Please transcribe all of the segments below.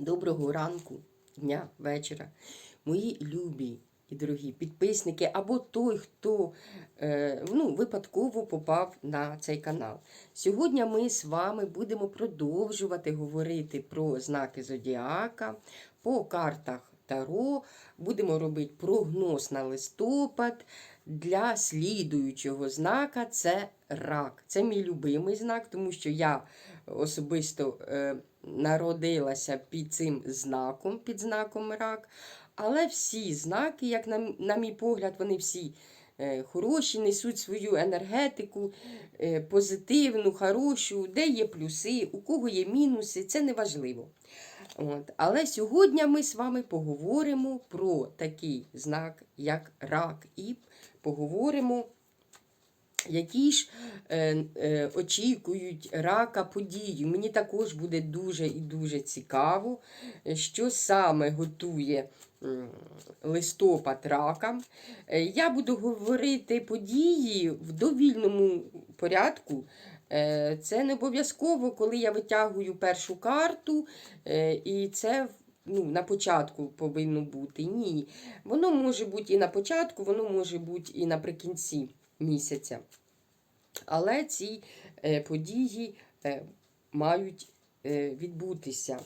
Доброго ранку, дня, вечора. Мої любі і дорогі підписники, або той, хто е, ну, випадково попав на цей канал. Сьогодні ми з вами будемо продовжувати говорити про знаки Зодіака по картах Таро. Будемо робити прогноз на листопад для слідуючого знака це рак. Це мій любимий знак, тому що я особисто е, народилася під цим знаком, під знаком рак. Але всі знаки, як на, на мій погляд, вони всі е, хороші, несуть свою енергетику, е, позитивну, хорошу, де є плюси, у кого є мінуси, це не важливо. От. Але сьогодні ми з вами поговоримо про такий знак, як рак, і поговоримо, які ж е, е, очікують рака подію. Мені також буде дуже і дуже цікаво, е, що саме готує листопад ракам. Е, Я буду говорити події в довільному порядку. Е, Це не обов'язково, коли я витягую першу карту, і це ну, на початку повинно бути. Ні. Воно може бути і на початку, воно може бути і наприкінці місяця. Але ці е, події е, мають е, відбутися.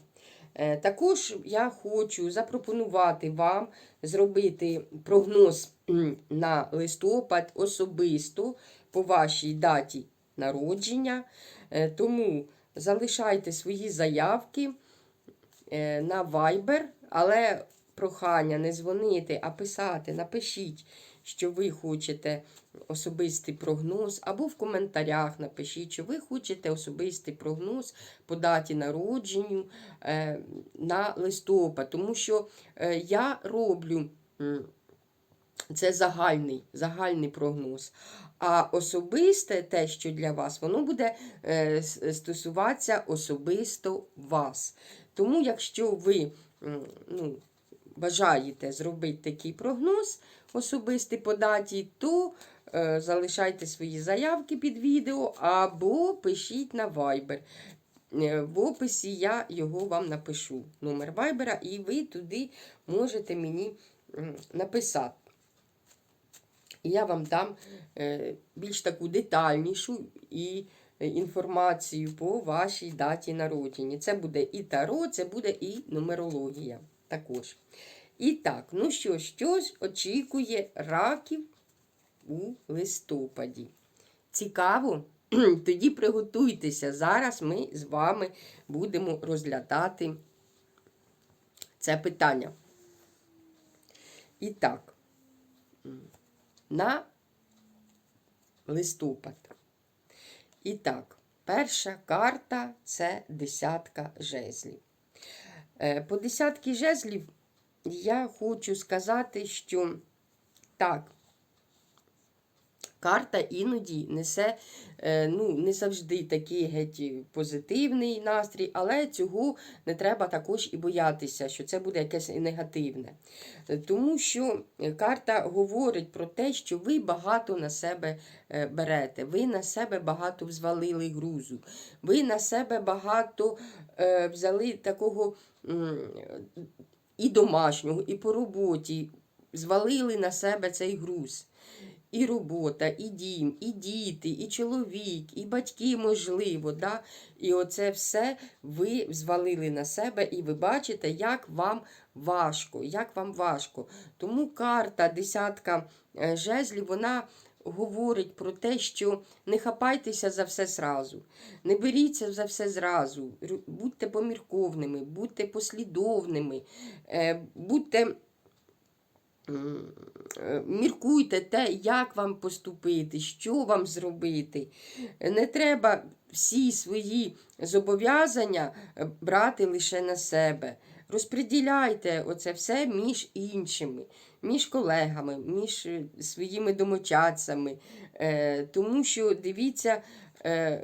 Також я хочу запропонувати вам зробити прогноз на листопад особисто по вашій даті народження. Тому залишайте свої заявки на Viber, але прохання не дзвонити, а писати, напишіть, що ви хочете особистий прогноз, або в коментарях напишіть, що ви хочете особистий прогноз по даті народженню е, на листопад. Тому що е, я роблю. це загальний, загальний прогноз. А особисте те, що для вас, воно буде е, стосуватися особисто вас. Тому, якщо ви ну, бажаєте зробити такий прогноз особистий по даті, то залишайте свої заявки під відео або пишіть на Viber. Е, В описі я його вам напишу, номер Viber, і ви туди можете мені написати. І я вам дам е, більш таку детальнішу і е, інформацію по вашій даті народження. Це буде і таро, це буде і нумерологія також. І так, ну що, що ж очікує раків у листопаді? Цікаво? Тоді приготуйтеся. Зараз ми з вами будемо розглядати це питання. І так, на листопад. І так, перша карта це десятка жезлів. Е, По десятки жезлів я хочу сказати, що так, карта іноді несе е, ну, не завжди такий геть позитивний настрій, але цього не треба також і боятися, що це буде якесь негативне. Е, Тому що карта говорить про те, що ви багато на себе е, берете, ви на себе багато взвалили грузу, ви на себе багато е, взяли такого і домашнього, і по роботі, звалили на себе цей груз. І робота, і дім, і діти, і чоловік, і батьки, можливо. Да? І оце все ви звалили на себе, і ви бачите, як вам важко. як вам важко. Тому карта десятка е, жезлів, вона говорить про те, що не хапайтеся за все зразу, не беріться за все зразу, будьте помірковними, будьте послідовними, е, будьте. Е, Міркуйте те, як вам поступити, що вам зробити. Не треба всі свої зобов'язання е, брати лише на себе. Розподіляйте оце все між іншими, між колегами, між е, своїми домочадцями. Тому що дивіться,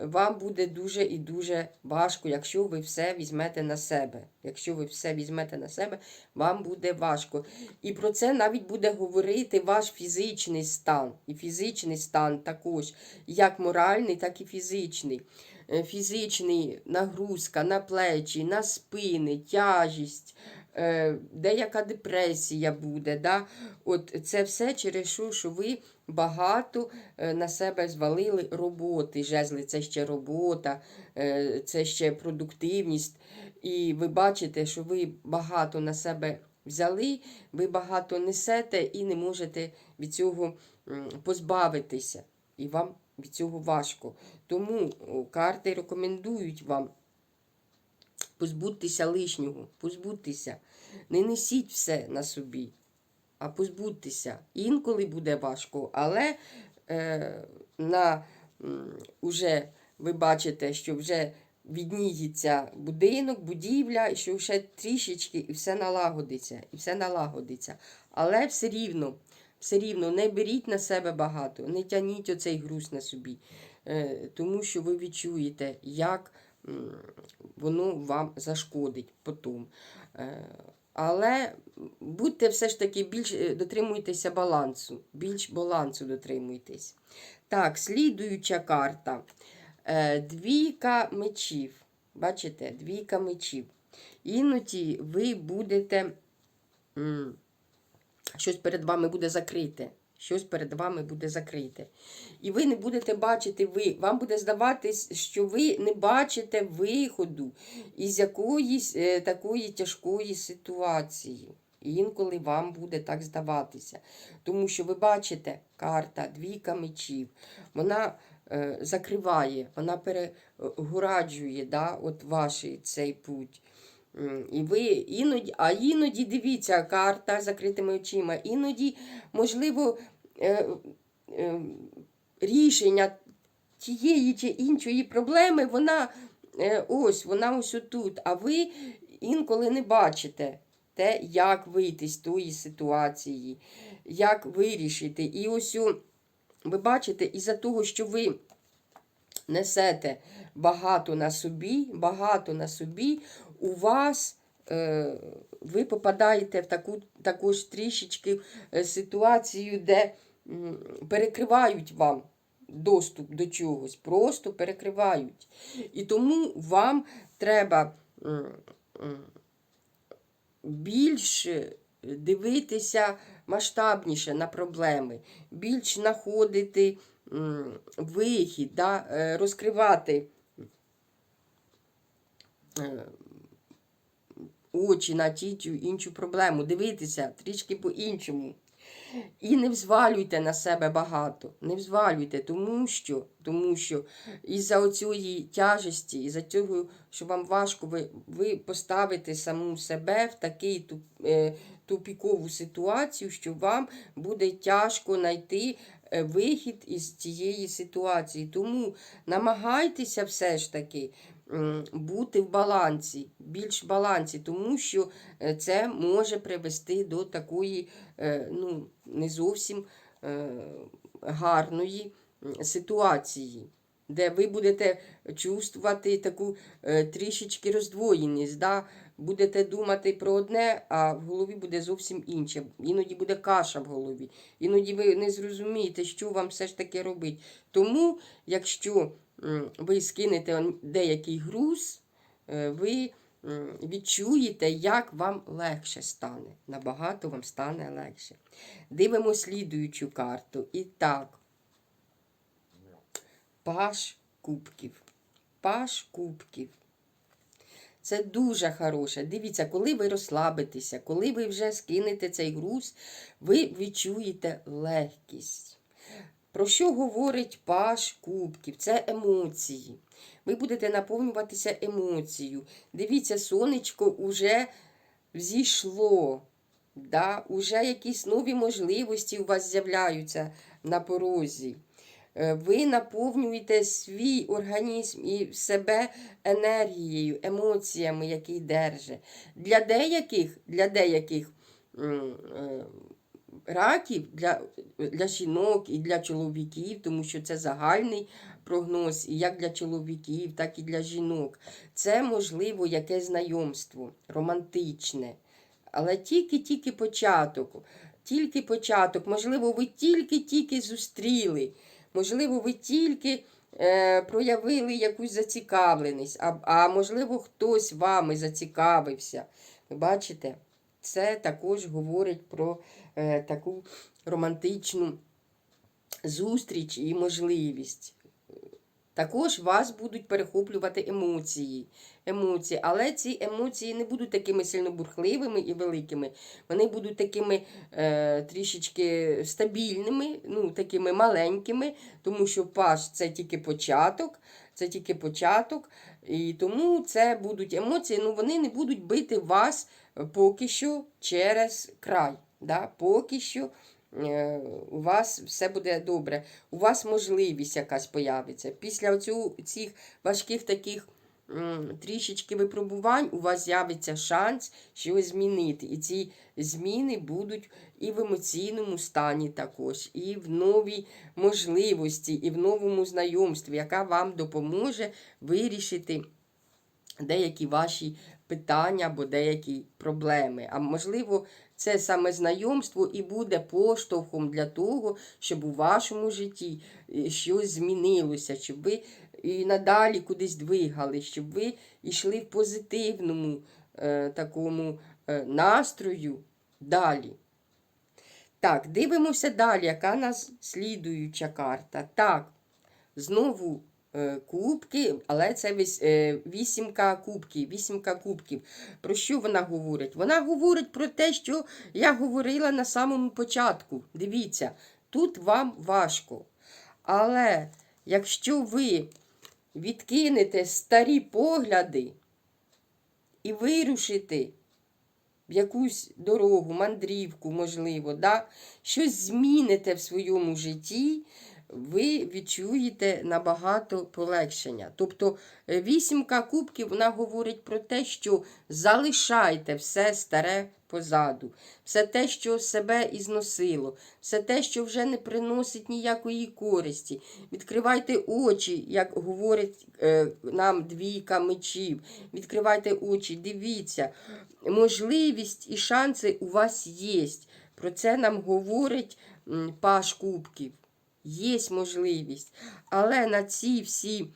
вам буде дуже і дуже важко, якщо ви все візьмете на себе. Якщо ви все візьмете на себе, вам буде важко. І про це навіть буде говорити ваш фізичний стан. І фізичний стан також, як моральний, так і фізичний. е, фізичний нагрузка на плечі, на спини, тяжість, е, деяка депресія буде. Да? От це все через що, що ви багато е, на себе звалили роботи. Жезли це ще робота, е, це ще продуктивність. І ви бачите, що ви багато на себе взяли, ви багато несете і не можете від цього позбавитися. І вам від цього важко. Тому карти рекомендують вам позбутися лишнього, позбутися. Не несіть все на собі, а позбутися. Інколи буде важко, але е, на, уже ви бачите, що вже відніється будинок, будівля, що ще трішечки і все налагодиться, і все налагодиться. Але все рівно, все рівно не беріть на себе багато, не тяніть оцей груз на собі, е, тому що ви відчуєте, як воно вам зашкодить потім. Але будьте все ж таки більш е, дотримуйтеся балансу, більш балансу дотримуйтесь. Так, слідуюча карта. Е, Двійка мечів. Бачите, двійка мечів. Іноді ви будете. Щось перед вами буде закрите. Щось перед вами буде закрите. І ви не будете бачити, ви, вам буде здаватись, що ви не бачите виходу із якоїсь е, такої тяжкої ситуації. І інколи вам буде так здаватися. Тому що ви бачите, карта, двійка мечів, вона е, закриває, вона перегораджує да, от ваш цей путь. І ви іноді, а іноді дивіться, карта з закритими очима, іноді, можливо, е, е, рішення тієї чи іншої проблеми, вона е, ось, вона ось отут. А ви інколи не бачите те, як вийти з тої ситуації, як вирішити. І ось ви бачите, із-за того, що ви несете багато на собі, багато на собі, у вас е, ви попадаєте в таку також трішечки е, ситуацію, де перекривають вам доступ до чогось, просто перекривають. І тому вам треба м, м, більш дивитися масштабніше на проблеми, більш знаходити вихід, е, розкривати очі на ті чи іншу проблему, дивитися трішки по-іншому. І не взвалюйте на себе багато. Не взвалюйте, тому що, тому що із-за оцієї тяжесті, із-за цього, що вам важко, ви, ви поставите саму себе в такий туп, е, тупікову ситуацію, що вам буде тяжко знайти е, вихід із цієї ситуації. Тому намагайтеся все ж таки бути в балансі, більш в балансі, тому що е, це може привести до такої е, ну, не зовсім е, гарної ситуації. Де ви будете чувствувати таку трішечки роздвоєність, да? будете думати про одне, а в голові буде зовсім інше. Іноді буде каша в голові. Іноді ви не зрозумієте, що вам все ж таки робити. Тому, якщо ви скинете деякий груз, е, ви відчуєте, як вам легше стане. Набагато вам стане легше. Дивимо слідуючу карту. І так. Паш кубків. Паш кубків. Це дуже хороше. Дивіться, коли ви розслабитеся, коли ви вже скинете цей груз, ви відчуєте легкість. Про що говорить паш кубків? Це емоції. Ви будете наповнюватися емоцією. Дивіться, сонечко вже взійшло. Да? Уже якісь нові можливості у вас з'являються на порозі. Е, Ви наповнюєте свій організм і себе енергією, емоціями, які держить. Для деяких, для деяких е, раків, для, для жінок і для чоловіків, тому що це загальний прогноз, як для чоловіків, так і для жінок. Це можливо якесь знайомство романтичне. Але тільки-тільки початок. Тільки початок. Можливо, ви тільки-тільки зустріли. Можливо, ви тільки е, проявили якусь зацікавленість, а, а можливо, хтось вами зацікавився. Ви бачите, це також говорить про таку романтичну зустріч і можливість. Також вас будуть перехоплювати емоції. емоції. Але ці емоції не будуть такими сильно бурхливими і великими. Вони будуть такими е, трішечки стабільними, ну, такими маленькими, тому що паш це тільки початок. Це тільки початок. І тому це будуть емоції, ну вони не будуть бити вас поки що через край. Да? Поки що е, у вас все буде добре. У вас можливість якась появиться. Після оцю, цих важких таких трішечки випробувань у вас з'явиться шанс щось змінити. І ці зміни будуть і в емоційному стані також, і в новій можливості, і в новому знайомстві, яка вам допоможе вирішити деякі ваші питання або деякі проблеми. А можливо, це саме знайомство і буде поштовхом для того, щоб у вашому житті е, щось змінилося, щоб ви і надалі кудись двигали, щоб ви йшли в позитивному е, такому е, настрою далі. Так, дивимося далі, яка нас слідуюча карта. Так, знову кубки, але це е, вісімка кубків. Вісімка кубків. Про що вона говорить? Вона говорить про те, що я говорила на самому початку. Дивіться, тут вам важко. Але якщо ви відкинете старі погляди і вирушите в якусь дорогу, мандрівку, можливо, да? щось зміните в своєму житті, ви відчуєте набагато полегшення. Тобто е, вісімка кубків вона говорить про те, що залишайте все старе позаду, все те, що себе ізносило, все те, що вже не приносить ніякої користі. Відкривайте очі, як говорить е, нам двійка мечів. Відкривайте очі, дивіться, можливість і шанси у вас є. Про це нам говорить Паш Кубків. Є можливість. Але на ці всі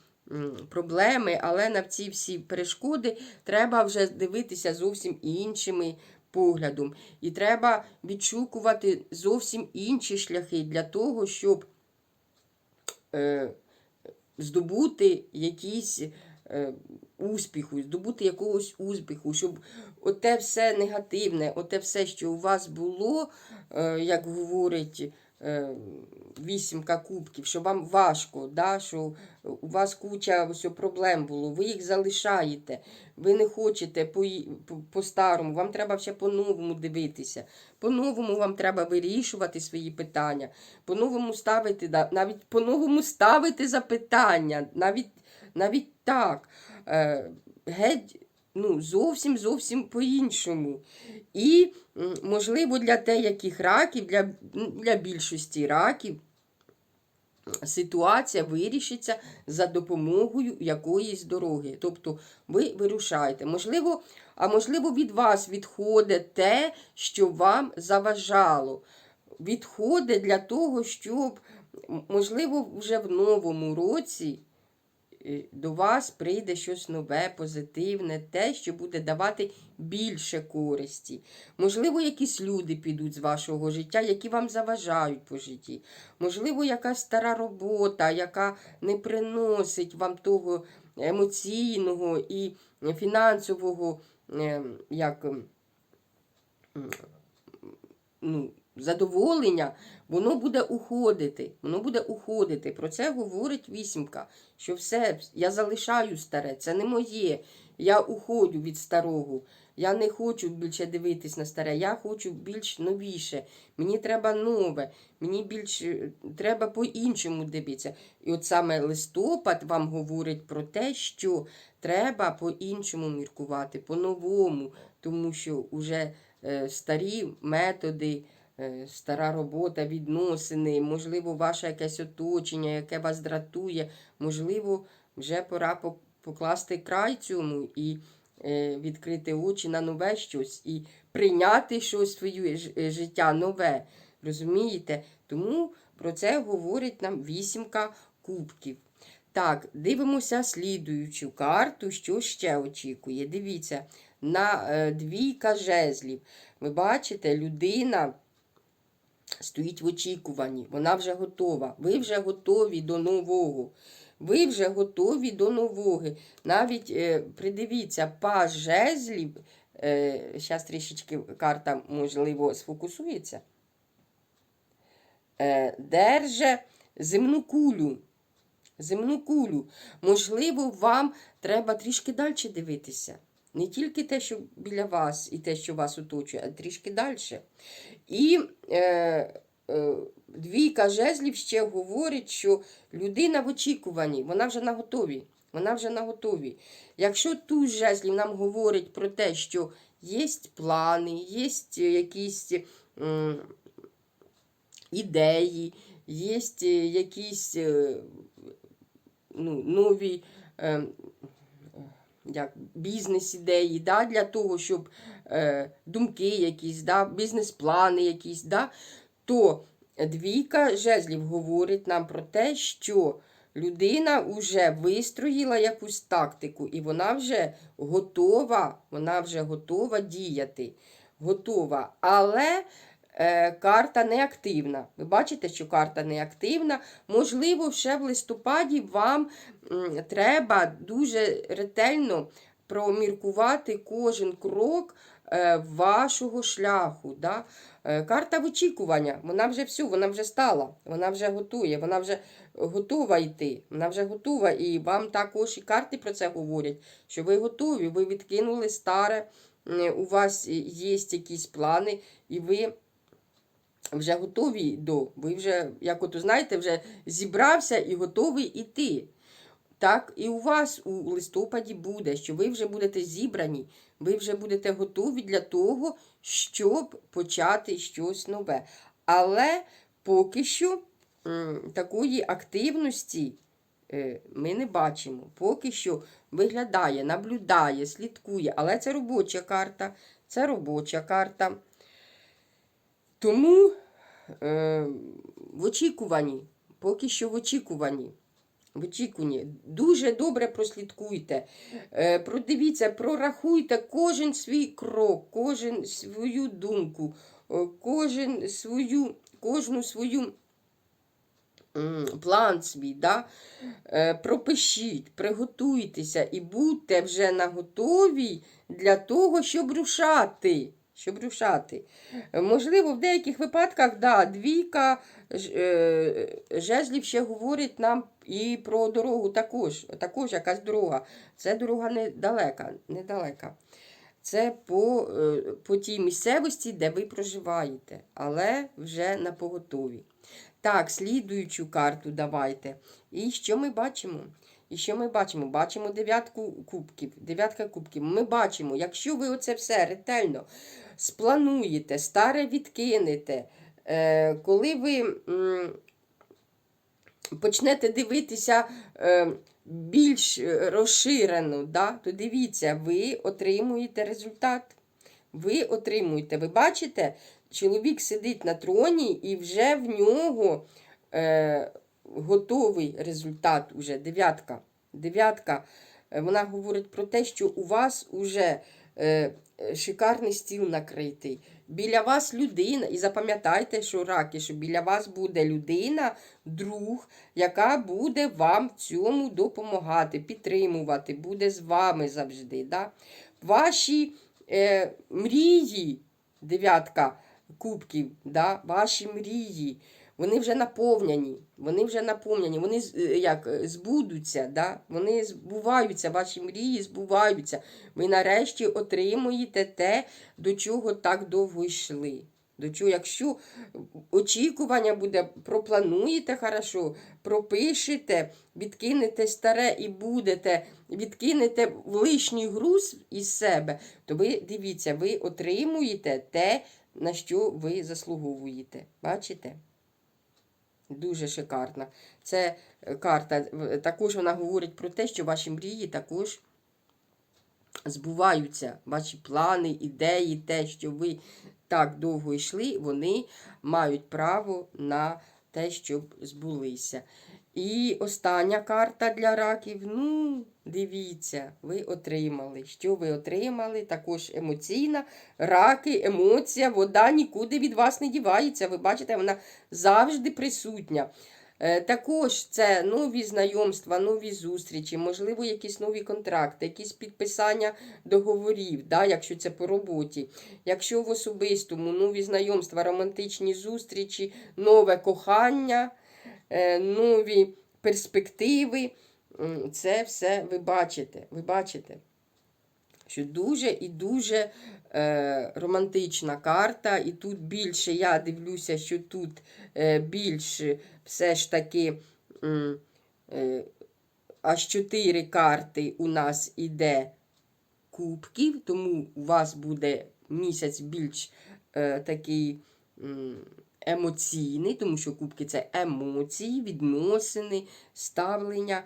проблеми, але на ці всі перешкоди треба вже дивитися зовсім іншими поглядом. І треба відшукувати зовсім інші шляхи для того, щоб е, здобути якісь е, успіху, здобути якогось успіху, щоб оте все негативне, оте все, що у вас було, е, як говорить вісімка кубків, що вам важко, да, що у вас куча ось проблем було, ви їх залишаєте, ви не хочете по- по- по-старому, вам треба ще по-новому дивитися. По-новому вам треба вирішувати свої питання, по-новому ставити, да, навіть по-новому ставити запитання, навіть, навіть так. Е, геть ну, зовсім зовсім по-іншому. І, можливо, для деяких раків, для, для більшості раків, ситуація вирішиться за допомогою якоїсь дороги. Тобто ви вирушаєте. Можливо, а можливо, від вас відходить те, що вам заважало. Відходить для того, щоб, можливо, вже в новому році до вас прийде щось нове, позитивне, те, що буде давати більше користі. Можливо, якісь люди підуть з вашого життя, які вам заважають по житті. Можливо, якась стара робота, яка не приносить вам того емоційного і фінансового ем, як, ну, задоволення, воно буде уходити. Воно буде уходити. Про це говорить вісімка. Що все, я залишаю старе, це не моє. Я уходжу від старого. Я не хочу більше дивитись на старе, я хочу більш новіше. Мені треба нове, мені більш е, треба по-іншому дивитися. І от саме листопад вам говорить про те, що треба по-іншому міркувати, по-новому, тому що вже е, старі методи, стара робота, відносини, можливо, ваше якесь оточення, яке вас дратує, можливо, вже пора покласти край цьому і е, відкрити очі на нове щось і прийняти щось своє е, життя нове. Розумієте? Тому про це говорить нам вісімка кубків. Так, дивимося слідуючу карту, що ще очікує. Дивіться, на е, двійка жезлів. Ви бачите, людина стоїть в очікуванні, вона вже готова. Ви вже готові до нового. Ви вже готові до нового. Навіть е, придивіться, паж жезлів. Е, Зараз трішечки карта, можливо, сфокусується. Е, держе земну кулю. Земну кулю. Можливо, вам треба трішки далі дивитися. Не тільки те, що біля вас, і те, що вас оточує, а трішки далі. І е, е, двійка жезлів ще говорить, що людина в очікуванні, вона вже на готові. Вона вже на готові. Якщо тут жезлів нам говорить про те, що є плани, є якісь м, ідеї, є якісь е, ну, нові е, як, бізнес-ідеї, да, для того, щоб е, думки якісь, да, бізнес-плани якісь, да, то двійка жезлів говорить нам про те, що людина вже вистроїла якусь тактику, і вона вже готова, вона вже готова діяти. Готова. Але карта не активна. Ви бачите, що карта не активна. Можливо, ще в листопаді вам треба дуже ретельно проміркувати кожен крок е, вашого шляху. Да? Е, Карта вичікування, вона вже всю, вона вже стала, вона вже готує, вона вже готова йти, вона вже готова. І вам також і карти про це говорять, що ви готові, ви відкинули старе, е, у вас є якісь плани, і ви вже готові до. Ви вже, як от знаєте, вже зібрався і готовий іти. Так, і у вас у листопаді буде, що ви вже будете зібрані, ви вже будете готові для того, щоб почати щось нове. Але поки що такої активності е, ми не бачимо. Поки що виглядає, наблюдає, слідкує. Але це робоча карта. Це робоча карта. Тому в очікуванні, поки що в очікуванні. В очікуванні. Дуже добре прослідкуйте, е, продивіться, прорахуйте кожен свій крок, кожен свою думку, е, кожен свою, кожну свою план свій. Да? Е, пропишіть, приготуйтеся і будьте вже наготові для того, щоб рушати. Щоб рушати. Можливо, в деяких випадках, да, двійка е, жезлів ще говорить нам і про дорогу також. Також якась дорога. Це дорога недалека. недалека. Це по, е, по тій місцевості, де ви проживаєте, але вже на поготові. Так, слідуючу карту давайте. І що ми бачимо? І що ми бачимо? Бачимо дев'ятку кубків. Дев'ятка кубків. Ми бачимо, якщо ви оце все ретельно сплануєте, старе відкинете, е, коли ви почнете дивитися е, більш розширено, да, то дивіться, ви отримуєте результат. Ви отримуєте, ви бачите, чоловік сидить на троні і вже в нього е, готовий результат. Уже дев'ятка. Дев'ятка. е, Вона говорить про те, що у вас уже шикарний стіл накритий. Біля вас людина, і запам'ятайте, що раки, що біля вас буде людина, друг, яка буде вам в цьому допомагати, підтримувати, буде з вами завжди. Да? Ваші е, мрії, дев'ятка кубків, да? ваші мрії, вони вже наповнені. Вони вже наповнені, вони е, як е, збудуться, да? вони збуваються, ваші мрії збуваються. Ви нарешті отримуєте те, до чого так довго йшли. До чого, якщо очікування буде, проплануєте хорошо, пропишете, відкинете старе і будете, відкинете лишній груз із себе, то ви дивіться, ви отримуєте те, на що ви заслуговуєте. Бачите? Дуже шикарна. Це е, карта. Також вона говорить про те, що ваші мрії також збуваються. Ваші плани, ідеї, те, що ви так довго йшли, вони мають право на те, щоб збулися. І остання карта для раків. Ну, дивіться, ви отримали. Що ви отримали? Також емоційна. Раки, емоція, вода нікуди від вас не дівається. Ви бачите, вона завжди присутня. Е, Також це нові знайомства, нові зустрічі, можливо, якісь нові контракти, якісь підписання договорів, да, якщо це по роботі. Якщо в особистому нові знайомства, романтичні зустрічі, нове кохання, нові перспективи. Це все ви бачите. Ви бачите, що дуже і дуже е, романтична карта. І тут більше, я дивлюся, що тут е, більше все ж таки е, аж чотири карти у нас іде кубків, тому у вас буде місяць більш е, такий емоційний, тому що кубки це емоції, відносини, ставлення.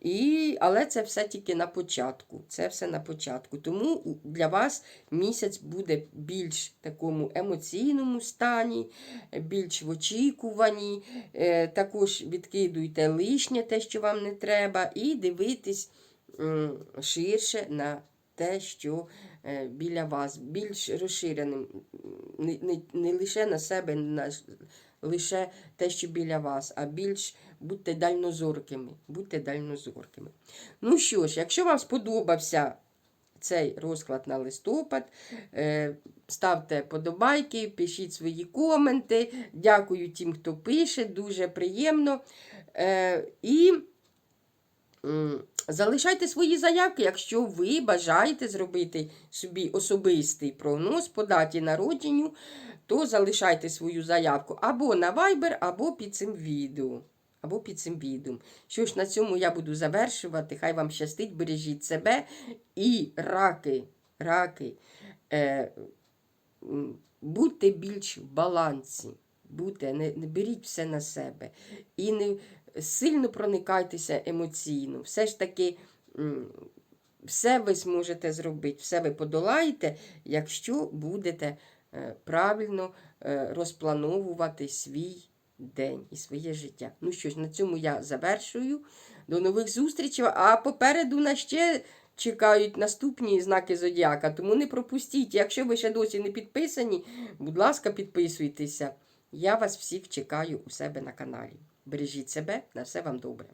І, але це все тільки на початку. Це все на початку. Тому для вас місяць буде більш такому емоційному стані, більш в очікуванні. Е, Також відкидуйте лишнє, те, що вам не треба, і дивитесь ширше на те, що е, біля вас, більш розширеним, не, не, лише на себе, на, лише те, що біля вас, а більш будьте дальнозоркими. Будьте дальнозоркими. Ну що ж, якщо вам сподобався цей розклад на листопад, е, ставте подобайки, пишіть свої коменти. Дякую тим, хто пише, дуже приємно. Е, І залишайте свої заявки, якщо ви бажаєте зробити собі особистий прогноз по даті народженню, то залишайте свою заявку або на Viber, або під цим відео. Або під цим відео. Що ж, на цьому я буду завершувати. Хай вам щастить, бережіть себе і раки, раки. Е, будьте більш в балансі. Будьте, не, не беріть все на себе. І не сильно проникайтеся емоційно. Все ж таки, все ви зможете зробити, все ви подолаєте, якщо будете е, правильно е, розплановувати свій день і своє життя. Ну що ж, на цьому я завершую. До нових зустрічей. А попереду нас ще чекають наступні знаки зодіака, тому не пропустіть. Якщо ви ще досі не підписані, будь ласка, підписуйтеся. Я вас всіх чекаю у себе на каналі. Бережіть себе, на все вам добре.